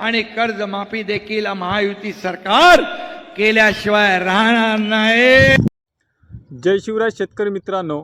आणि कर्जमाफी देखील महायुती सरकार केल्याशिवाय राहणार नाही. जय शिवराय शेतकरी मित्रांनो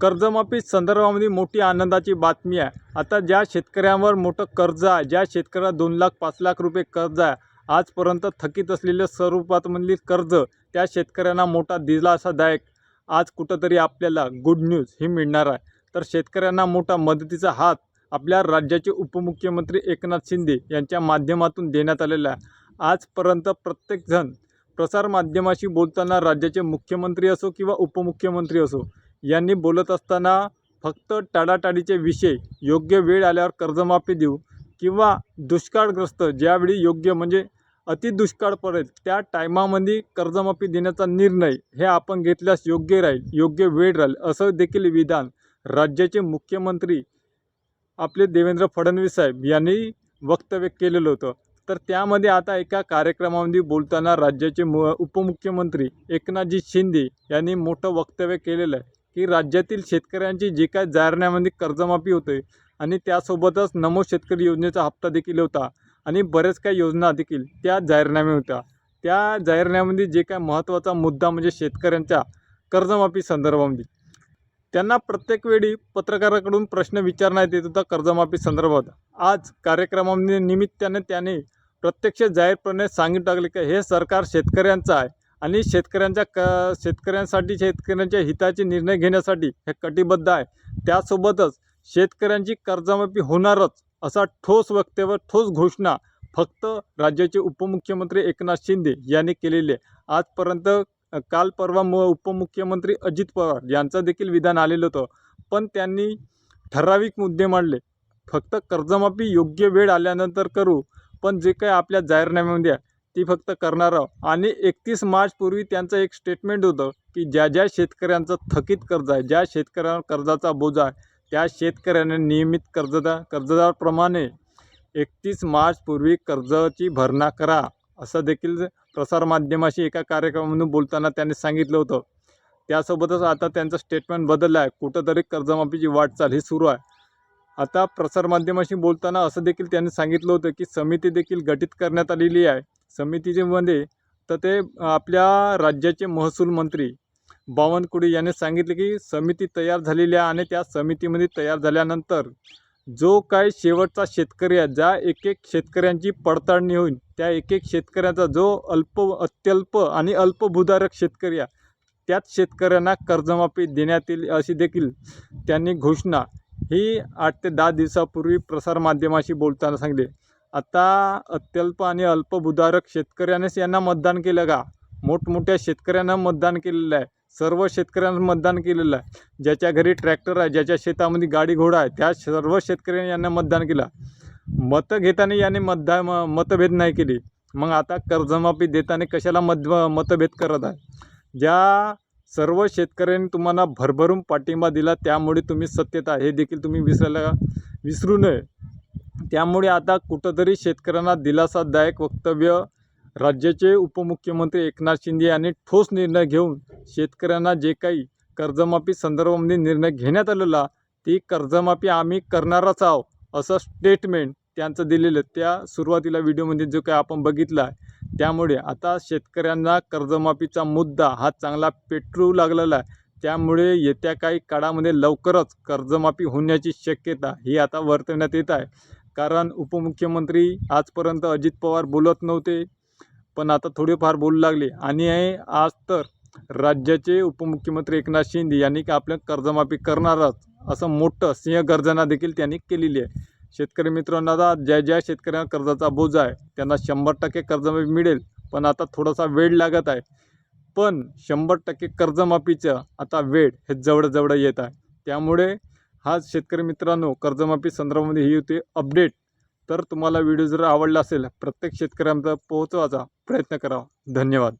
कर्जमाफी संदर्भामध्ये मोठी आनंदाची बातमी आहे. आता ज्या शेतकऱ्यांवर मोठं कर्ज आहे ज्या शेतकऱ्याला दोन लाख पाच लाख रुपये कर्ज आहे आजपर्यंत थकीत असलेल्या स्वरूपातमधली कर्ज त्या शेतकऱ्यांना मोठा दिलासादायक आज कुठंतरी आपल्याला गुड न्यूज ही मिळणार आहे. तर शेतकऱ्यांना मोठा मदतीचा हात आपल्या राज्याचे उपमुख्यमंत्री एकनाथ शिंदे यांच्या माध्यमातून देण्यात आलेल्या आहे. आजपर्यंत प्रत्येकजण प्रसारमाध्यमाशी बोलताना राज्याचे मुख्यमंत्री असो किंवा उपमुख्यमंत्री असो यांनी बोलत असताना फक्त टाळाटाळीचे विषय योग्य वेळ आल्यावर कर्जमाफी देऊ किंवा दुष्काळग्रस्त ज्यावेळी योग्य म्हणजे अतिदुष्काळ पडेल त्या टायमामध्ये कर्जमाफी देण्याचा निर्णय हे आपण घेतल्यास योग्य राहील योग्य वेळ राहील असं देखील विधान राज्याचे मुख्यमंत्री आपले देवेंद्र फडणवीस साहेब यांनी वक्तव्य केलेलं होतं. तर त्यामध्ये आता एका कार्यक्रमामध्ये बोलताना राज्याचे मु उपमुख्यमंत्री एकनाथजी शिंदे यांनी मोठं वक्तव्य केलेलं आहे की राज्यातील शेतकऱ्यांची जे काय जारण्यामध्ये कर्जमाफी होते आणि त्यासोबतच नमो शेतकरी योजनेचा हप्ता देखील होता आणि बरेच काही योजना देखील त्या जाहीरनामे होत्या. त्या जाहीरनाम्यामध्ये जे काय महत्त्वाचा मुद्दा म्हणजे शेतकऱ्यांच्या कर्जमाफी संदर्भामध्ये त्यांना प्रत्येक वेळी पत्रकाराकडून प्रश्न विचारण्यात येत होता कर्जमाफी संदर्भात. आज कार्यक्रमाने निमित्ताने त्याने प्रत्यक्ष जाहीरपणे सांगून टाकले की हे सरकार शेतकऱ्यांचं आहे आणि शेतकऱ्यांच्या क शेतकऱ्यांसाठी शेतकऱ्यांच्या हिताचे निर्णय घेण्यासाठी हे कटिबद्ध आहे. त्यासोबतच शेतकऱ्यांची कर्जमाफी होणारच असा ठोस वक्तव्य ठोस घोषणा फक्त राज्याचे उपमुख्यमंत्री एकनाथ शिंदे यांनी केलेली आहे. आजपर्यंत काल परवा मु उपमुख्यमंत्री अजित पवार यांचं देखील विधान आलेलं होतं. पण त्यांनी ठराविक मुद्दे मांडले. फक्त कर्जमाफी योग्य वेळ आल्यानंतर करू पण जे काही आपल्या जाहीरनाम्यामध्ये आहे ती फक्त करणार आहोत. आणि एकतीस मार्चपूर्वी त्यांचं एक स्टेटमेंट होतं की ज्या ज्या शेतकऱ्यांचं थकीत कर्ज आहे ज्या शेतकऱ्यांवर कर्जाचा बोजा आहे त्या शेतकऱ्याने नियमित कर्जदार कर्जदारप्रमाणे एकतीस मार्चपूर्वी कर्जाची भरणा करा. असं देखील प्रसारमाध्यमाशी एका कार्यक्रमामधून बोलताना त्यांनी सांगितलं होतं. त्यासोबतच आता त्यांचं स्टेटमेंट बदललं आहे. कुठंतरी कर्जमाफीची वाटचाल ही सुरू आहे. आता प्रसारमाध्यमाशी बोलताना असं देखील त्यांनी सांगितलं होतं की समिती देखील गठीत करण्यात आलेली आहे. समितीमध्ये तर ते आपल्या राज्याचे महसूल मंत्री बावनकुळे यांनी सांगितले की समिती तयार झालेली आहे आणि त्या समितीमध्ये तयार झाल्यानंतर जो काय शेवटचा शेतकरी आहे ज्या एक एक शेतकऱ्यांची पडताळणी होईल त्या एक एक शेतकऱ्याचा जो अल्प अत्यल्प आणि अल्पभूधारक शेतकरी आहे त्याच शेतकऱ्यांना कर्जमाफी देण्यात येईल अशी देखील त्यांनी घोषणा. ही आठ ते दहा दिवसापूर्वी प्रसारमाध्यमाशी बोलताना सांगले. आता अत्यल्प आणि अल्पभूधारक शेतकऱ्यानेच यांना मतदान केलं का? मोठमोठ्या शेतकऱ्यांना मतदान केलेलं आहे. सर्व शेतकऱ्यांना मतदान केलेलं आहे. ज्याच्या घरी ट्रॅक्टर आहे ज्याच्या शेतामध्ये गाडी घोडा आहे त्या सर्व शेतकऱ्यांनी यांना मतदान केलं. मतं घेताना याने मतदा म मतभेद नाही केली. मग आता कर्जमाफी देताना कशाला मत मतभेद करत आहे? ज्या सर्व शेतकऱ्यांनी तुम्हाला भरभरून पाठिंबा दिला त्यामुळे तुम्ही सत्तेत आहे. हे देखील तुम्ही विसरायला विसरू नये. त्यामुळे आता कुठंतरी शेतकऱ्यांना दिलासादायक वक्तव्य राज्याचे उपमुख्यमंत्री एकनाथ शिंदे यांनी ठोस निर्णय घेऊन शेतकऱ्यांना जे काही कर्जमाफी संदर्भामध्ये निर्णय घेण्यात आलेला ती कर्जमाफी आम्ही करणारच आहोत असं स्टेटमेंट त्यांचं दिलेलं त्या सुरुवातीला व्हिडिओमध्ये जो काही आपण बघितला आहे त्यामुळे आता शेतकऱ्यांना कर्जमाफीचा मुद्दा हा चांगला पेटरू लागलेला आहे. त्यामुळे येत्या काही काळामध्ये लवकरच कर्जमाफी होण्याची शक्यता ही आता वर्तवण्यात येत आहे. कारण उपमुख्यमंत्री आजपर्यंत अजित पवार बोलत नव्हते. पण आता थोडेफार बोलू लागले. आणि हे आज तर राज्याचे उपमुख्यमंत्री एकनाथ शिंदे यांनी का आपल्या कर्जमाफी करणारच असं मोठं सिंहगर्जना देखील त्यांनी केलेली आहे. शेतकरी मित्रांनो आता ज्या ज्या शेतकऱ्यांना कर्जाचा बोजा आहे त्यांना शंभर टक्के कर्जमाफी मिळेल पण आता थोडासा वेळ लागत आहे. पण शंभर टक्के कर्जमाफीचं आता वेळ हे जवळजवळ येत आहे. त्यामुळे हा शेतकरी मित्रांनो कर्जमाफी संदर्भामध्ये ही होती अपडेट. तर तुम्हाला व्हिडिओ जर आवडला असेल प्रत्येक शेतकऱ्यांचा पोहोचवायचा प्रयत्न करा धन्यवाद.